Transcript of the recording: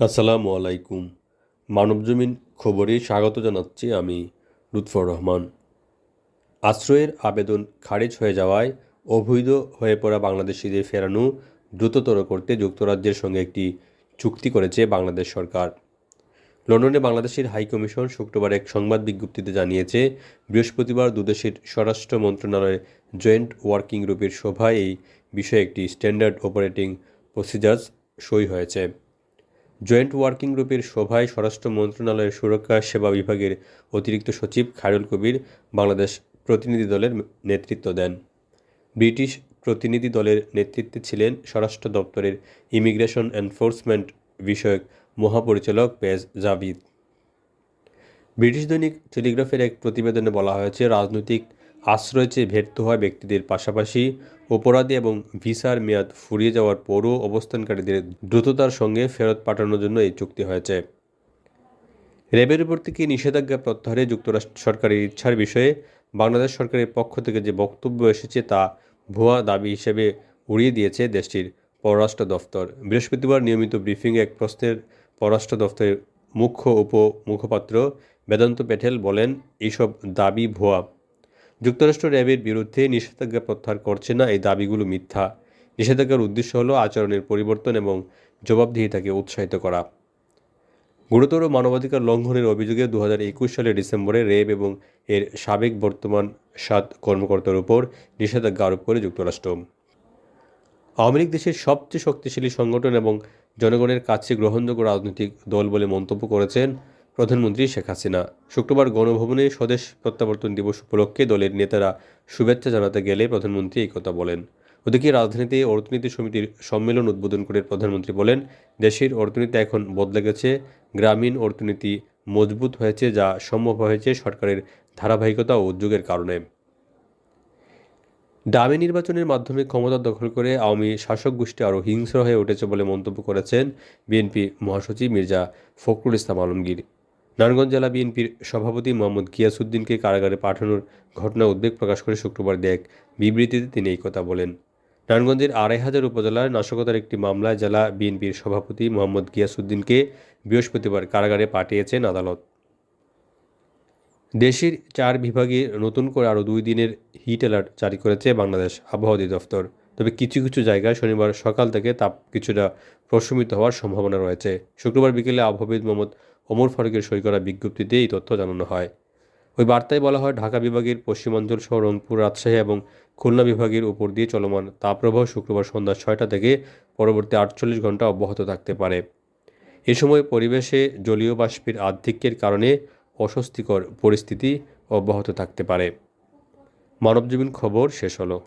আসসালামু আলাইকুম। মানবজমিন খবরে স্বাগত জানাচ্ছি আমি লুৎফর রহমান। আশ্রয়ের আবেদন খারিজ হয়ে যাওয়ায় অবৈধ হয়ে পড়া বাংলাদেশিদের ফেরানো দ্রুততর করতে যুক্তরাজ্যের সঙ্গে একটি চুক্তি করেছে বাংলাদেশ সরকার। লন্ডনে বাংলাদেশের হাইকমিশন শুক্রবার এক সংবাদ বিজ্ঞপ্তিতে জানিয়েছে, বৃহস্পতিবার দুদেশের স্বরাষ্ট্র মন্ত্রণালয়ের জয়েন্ট ওয়ার্কিং গ্রুপের সভায় এই বিষয়ে একটি স্ট্যান্ডার্ড অপারেটিং প্রসিজার্স সই হয়েছে। জয়েন্ট ওয়ার্কিং গ্রুপের সভায় স্বরাষ্ট্র মন্ত্রণালয়ের সুরক্ষা সেবা বিভাগের অতিরিক্ত সচিব খায়রুল কবির বাংলাদেশ প্রতিনিধি দলের নেতৃত্ব দেন। ব্রিটিশ প্রতিনিধি দলের নেতৃত্বে ছিলেন স্বরাষ্ট্র দপ্তরের ইমিগ্রেশন এনফোর্সমেন্ট বিষয়ক মহাপরিচালক পেজ জাভিদ। ব্রিটিশ দৈনিক টেলিগ্রাফের এক প্রতিবেদনে বলা হয়েছে, রাজনৈতিক আশ্রয় চেয়ে ভেট্ট হওয়া ব্যক্তিদের পাশাপাশি। অপরাধী এবং ভিসার মেয়াদ ফুরিয়ে যাওয়ার পরও অবস্থানকারীদের দ্রুততার সঙ্গে ফেরত পাঠানোর জন্য এই চুক্তি হয়েছে। র্যাবের উপর থেকে নিষেধাজ্ঞা প্রত্যাহারে যুক্তরাষ্ট্র সরকারের ইচ্ছার বিষয়ে বাংলাদেশ সরকারের পক্ষ থেকে যে বক্তব্য এসেছে তা ভুয়া দাবি হিসেবে উড়িয়ে দিয়েছে দেশটির পররাষ্ট্র দফতর। বৃহস্পতিবার নিয়মিত ব্রিফিংয়ে এক প্রশ্নের পররাষ্ট্র দফতরের মুখ্য উপ মুখপাত্র বেদান্ত প্যাটেল বলেন এইসব দাবি ভুয়া। যুক্তরাষ্ট্র র্যাবের বিরুদ্ধে নিষেধাজ্ঞা প্রত্যাহার করছে না, এই দাবিগুলো মিথ্যা। নিষেধাজ্ঞার উদ্দেশ্য হলো আচরণের পরিবর্তন এবং জবাবদিহিতাকে উৎসাহিত করা। গুরুতর মানবাধিকার লঙ্ঘনের অভিযোগে দু একুশ সালের ডিসেম্বরে র্যাব এবং এর সাবেক বর্তমান সাত কর্মকর্তার উপর নিষেধাজ্ঞা আরোপ করে যুক্তরাষ্ট্র। আওয়ামী লীগ দেশের সবচেয়ে শক্তিশালী সংগঠন এবং জনগণের কাছে গ্রহণযোগ্য রাজনৈতিক দল বলে মন্তব্য করেছেন প্রধানমন্ত্রী শেখ হাসিনা শুক্রবার গণভবনে স্বদেশ প্রত্যাবর্তন দিবস উপলক্ষে দলের নেতারা শুভেচ্ছা জানাতে গেলে প্রধানমন্ত্রী এই কথা বলেন। ওদিকে রাজধানীতে অর্থনীতি সমিতির সম্মেলন উদ্বোধন করে প্রধানমন্ত্রী বলেন, দেশের অর্থনীতি এখন বদলে গেছে, গ্রামীণ অর্থনীতি মজবুত হয়েছে যা সম্ভব হয়েছে সরকারের ধারাবাহিকতা ও উদ্যোগের কারণে। ডামি নির্বাচনের মাধ্যমে ক্ষমতা দখল করে আওয়ামী শাসক গোষ্ঠী আরও হিংস্র হয়ে উঠেছে বলে মন্তব্য করেছেন বিএনপি মহাসচিব মির্জা ফখরুল ইসলাম আলমগীর। নারায়ণগঞ্জ জেলা বিএনপির সভাপতি মোহাম্মদ গিয়াসুদ্দিনকে কারাগারে পাঠানোর ঘটনা উদ্বেগ প্রকাশ করে শুক্রবার দেখ বিবৃতিতে তিনি এই কথা বলেন। নারায়ণগঞ্জের আড়াই হাজার উপজেলার নাশকতার একটি মামলায় জেলা বিএনপির সভাপতি মোহাম্মদ গিয়াসুদ্দিনকে বৃহস্পতিবার কারাগারে পাঠিয়েছেন আদালত। দেশের চার বিভাগে নতুন করে আরও দুই দিনের হিট অ্যালার্ট জারি করেছে বাংলাদেশ আবহাওয়া অধিদপ্তর। তবে কিছু কিছু জায়গায় শনিবার সকাল থেকে তাপ কিছুটা প্রশমিত হওয়ার সম্ভাবনা রয়েছে। শুক্রবার বিকেলে আবহাওয়াবিদ মোহাম্মদ ওমর ফারুকের সই করা বিজ্ঞপ্তিতে এই তথ্য জানানো হয়। ওই বার্তায় বলা হয়, ঢাকা বিভাগের পশ্চিমাঞ্চল সহ রংপুর, রাজশাহী এবং খুলনা বিভাগের উপর দিয়ে চলমান তাপপ্রবাহ শুক্রবার সন্ধ্যা ছয়টা থেকে পরবর্তী আটচল্লিশ ঘণ্টা অব্যাহত থাকতে পারে। এ সময় পরিবেশে জলীয় বাষ্পের আধিক্যের কারণে অস্বস্তিকর পরিস্থিতি অব্যাহত থাকতে পারে। মানবজীবন খবর শেষ হলো।